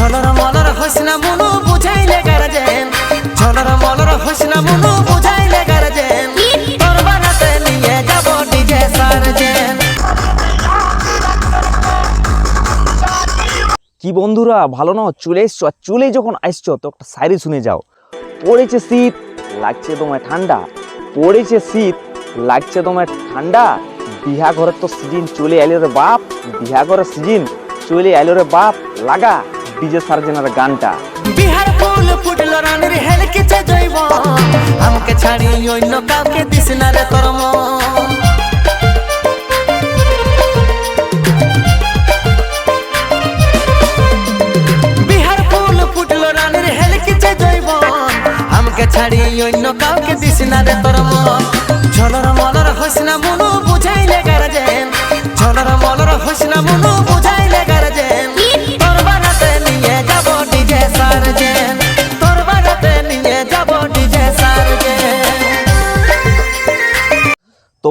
ঝলর মলর হসনা মুনু বুঝাইলে গারজেন। ঝলর মলর হসনা মুনু বুঝাইলে গারজেন। তোর বানাতে নিয়ে যাব ডিজে সার্জেন। কি বন্ধুরা ভালো না? চলে এসছো আর চলে যখন আসছো তো একটা সাইরি শুনে যাও। পড়েছে শীত লাগছে তোমায় ঠান্ডা। পড়েছে শীত লাগছে তোমায় ঠান্ডা। বিহা ঘরের তো সিজন চলে এলো রে বাপ বিহা ঘরের সিজন চলে এলো রে বাপ লাগা। ডিজে সার্জেনের গানটা। বিহার ফুল ফুটল, রানের হেলকেছে জৈব। আমাকে ছাড়ি অন্য কাউকে দিস না রে তোর বিহার ফুল ফুটল, রানের হেলকেছে জৈব। আমাকে ছাড়ি অন্য কাউকে দিস না রে তোর মন ঝলর মলর হসনা মুনু বুঝাইলে ঝলর মলর মুনু বুঝাইলে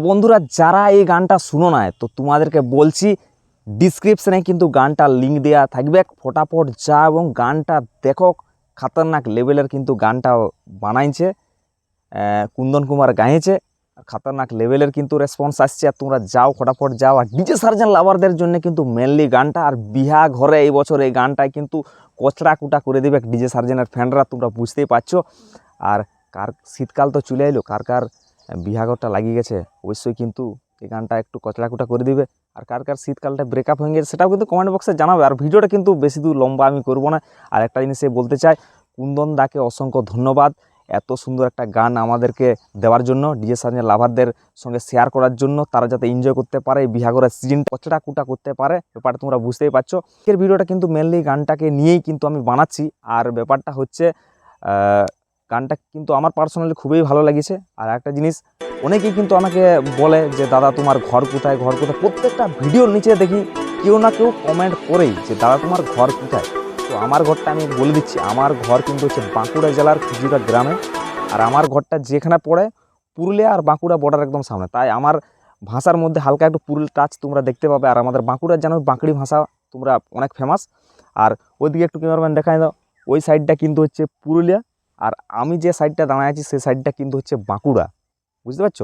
বন্ধুরা, যারা এই গানটা শুনো না তো তোমাদেরকে বলছি ডিসক্রিপশানে কিন্তু গানটার লিঙ্ক দেওয়া থাকবে। ফটাফট যা এবং গানটা দেখো, খাতারনাক লেভেলের কিন্তু গানটা বানাইছে কুন্দন কুমার গাইছে খাতারনাক লেভেলের কিন্তু রেসপন্স আসছে। আর তোমরা যাও, ফটাফট যাও। আর ডিজে সার্জেন লাভারদের জন্য কিন্তু মেনলি গানটা, আর বিহা ঘরে এই বছর এই গানটায় কিন্তু কচড়া কুটা করে দেবে ডিজে সার্জেনের ফ্যানরা তোমরা বুঝতেই পারছ। আর কার শীতকাল তো চলে এলো, কার কার বিহাঘরটা লাগিয়ে গেছে, অবশ্যই কিন্তু এই গানটা একটু কচড়াকুটা করে দিবে। আর কার কার শীতকালটা ব্রেকআপ হয়ে গেছে সেটাও কিন্তু কমেন্ট বক্সে জানাবে। আর ভিডিওটা কিন্তু বেশি দূর লম্বা আমি করব না। আর একটা জিনিস বলতে চাই, কুন্দন দাকে অসংখ্য ধন্যবাদ এত সুন্দর একটা গান আমাদেরকে দেওয়ার জন্য ডিজে সার্জেন লাভারদের সঙ্গে শেয়ার করার জন্য। তারা যাতে এনজয় করতে পারে বিহাগরের সিজন কচড়া কুটা করতে পারে, ব্যাপারটা তোমরা বুঝতেই পারছ। এর ভিডিওটা কিন্তু মেনলি গানটাকে নিয়েই কিন্তু আমি বানাচ্ছি। আর ব্যাপারটা হচ্ছে গানটা কিন্তু আমার পার্সোনালি খুবই ভালো লেগেছে। আর একটা জিনিস, অনেকেই কিন্তু আমাকে বলে যে, দাদা, তোমার ঘর কোথায়? ঘর কোথায়? প্রত্যেকটা ভিডিওর নিচে দেখি, কেউ না কেউ কমেন্ট করেই যে, দাদা, তোমার ঘর কোথায়? তো আমার ঘরটা আমি বলে দিচ্ছি, আমার ঘর কিন্তু হচ্ছে বাঁকুড়া জেলার খুজুরা গ্রামে। আর আমার ঘরটা যেখানে পড়ে, পুরুলিয়া আর বাঁকুড়া বর্ডার একদম সামনে। তাই আমার ভাষার মধ্যে হালকা একটু পুরুল টাচ তোমরা দেখতে পাবে। আর আমাদের বাঁকুড়ার যেন বাঁকুড়ি ভাষা তোমরা অনেক ফেমাস আর ওইদিকে একটু ক্যামেরাম্যান দেখাই দাও। ওই সাইডটা কিন্তু হচ্ছে পুরুলিয়া। আর আমি যে সাইডটা দাঁড়ায় আছি সেই সাইডটা কিন্তু হচ্ছে বাঁকুড়া। বুঝতে পারছ?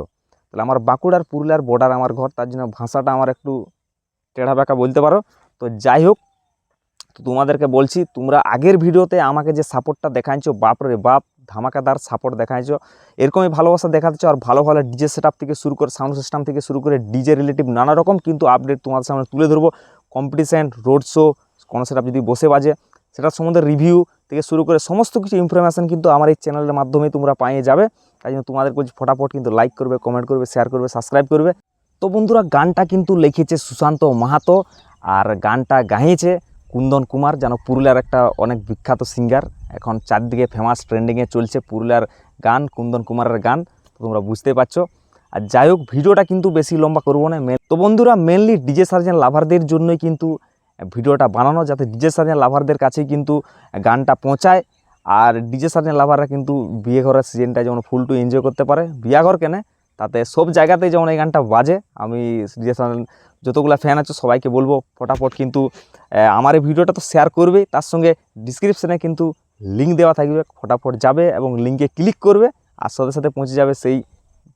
তাহলে আমার বাঁকুড়ার পুরুলিয়ার বর্ডার আমার ঘর, তার জন্য ভাষাটা আমার একটু টেढ़া বেঁকা বলতে পারো। তো যাই হোক, তো তোমাদেরকে বলছি, তোমরা আগের ভিডিওতে আমাকে যে সাপোর্টটা দেখাইছো, বাপরে বাপ, ধামাকাদার সাপোর্ট দেখাইছো, এরকমই ভালোবাসা দেখাচ্ছ আর ভালো ভালো ডিজে সেট থেকে শুরু করে সাউন্ড সিস্টেম থেকে শুরু করে ডিজে রিলেটিভ নানা রকম কিন্তু আপডেট তোমাদের সামনে তুলে ধরবো। কম্পিটিশান রোড শো কোনো সেট যদি বসে বাজে সেটার সম্বন্ধে রিভিউ থেকে শুরু করে সমস্ত কিছু ইনফরমেশান কিন্তু আমার এই চ্যানেলের মাধ্যমে তোমরা পাইয়ে যাবে। তাই জন্য তোমাদের বলছি, ফটাফট কিন্তু লাইক করবে কমেন্ট করবে শেয়ার করবে সাবস্ক্রাইব করবে। তো বন্ধুরা, গানটা কিন্তু লিখেছে সুশান্ত মাহাতো আর গানটা গাইছে কুন্দন কুমার, যেন পুরুলিয়ার একটা অনেক বিখ্যাত সিঙ্গার এখন চারদিকে ফেমাস ট্রেন্ডিংয়ে চলছে পুরুলিয়ার গান, কুন্দন কুমারের গান তোমরা বুঝতে পারছ। আর যাই হোক, ভিডিওটা কিন্তু বেশি লম্বা করব না তো বন্ধুরা মেনলি ডিজে সার্জেন লাভারদের জন্যই কিন্তু ভিডিওটা বানানো যাতে ডিজে সার্জেন লাভারদের কাছে কিন্তু গানটা পৌঁছায়। আর ডিজে সার্জেন লাভাররা কিন্তু বিয়ে ঘরের সিজনটা যেমন ফুল টু এনজয় করতে পারে। বিয়া ঘর কেনে, তাতে সব জায়গাতেই যেমন এই গানটা বাজে। আমি ডিজে সার্জেন যতগুলো ফ্যান আছে সবাইকে বলব, ফটাফট কিন্তু আমার এই ভিডিওটা তো শেয়ার করবে। তার সঙ্গে ডিসক্রিপশানে কিন্তু লিঙ্ক দেওয়া থাকবে, ফটাফট যাবে এবং লিঙ্কে ক্লিক করবে। আর সাথে সাথে পৌঁছে যাবে সেই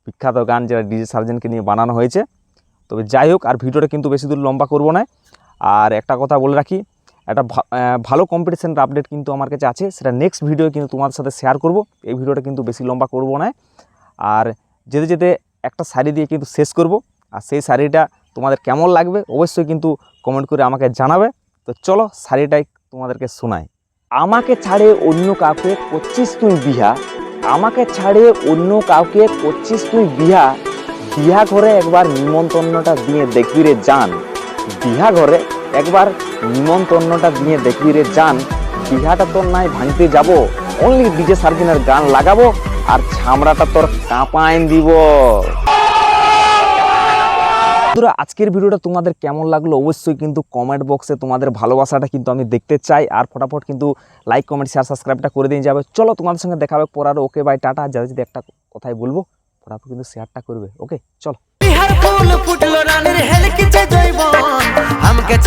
বিখ্যাত গান যেটা ডিজে সার্জেনকে নিয়ে বানানো হয়েছে। তবে যাই হোক, আর ভিডিওটা কিন্তু বেশি দূর লম্বা করব না। আর একটা কথা বলে রাখি, একটা ভালো কম্পিটিশানের আপডেট কিন্তু আমার কাছে আছে, সেটা নেক্সট ভিডিও কিন্তু তোমাদের সাথে শেয়ার করব, এই ভিডিওটা কিন্তু বেশি লম্বা করব না। আর যেতে যেতে একটা শাড়ি দিয়ে কিন্তু শেষ করব, আর সেই শাড়িটা তোমাদের কেমন লাগবে অবশ্যই কিন্তু কমেন্ট করে আমাকে জানাবে। তো চলো শাড়িটাই তোমাদেরকে শোনাই। আমাকে ছাড়ে অন্য কাউকে করছিস তুই বিহা, আমাকে ছাড়ে অন্য কাউকে করছিস তুই বিহা বিহা ঘরে একবার নিমন্ত্রণটা দিয়ে দেখবি রে যান বিহা ঘরে একবার নিমন্ত্রণটা দিয়ে দেখবি রে যান বিহাটা তোর নাই ভাঙতে যাব অনলি ডিজে সার্জেনের গান লাগাবো আর ছামড়াটা তোর কাঁপাইন দিব। বন্ধুরা, আজকের ভিডিওটা তোমাদের কেমন লাগল অবশ্যই কিন্তু কমেন্ট বক্সে তোমাদের ভালোবাসাটা কিন্তু আমি দেখতে চাই আর ফটাফট কিন্তু লাইক কমেন্ট শেয়ার সাবস্ক্রাইবটা করে দিয়ে যাবে। চলো তোমাদের সঙ্গে দেখাবে পর আর। Okay bye tata. যাদের যদি একটা কথাই বলব, ফটাফট কিন্তু শেয়ারটা করবে। ওকে চলো।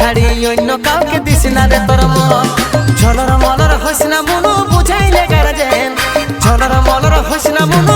ছাড়ি অন্য কাউকে দিস না রে তোর মন। ঝলর মলর হসনা মনু, বুঝাইলে গার্জেন ঝলর মলর হসনা মনু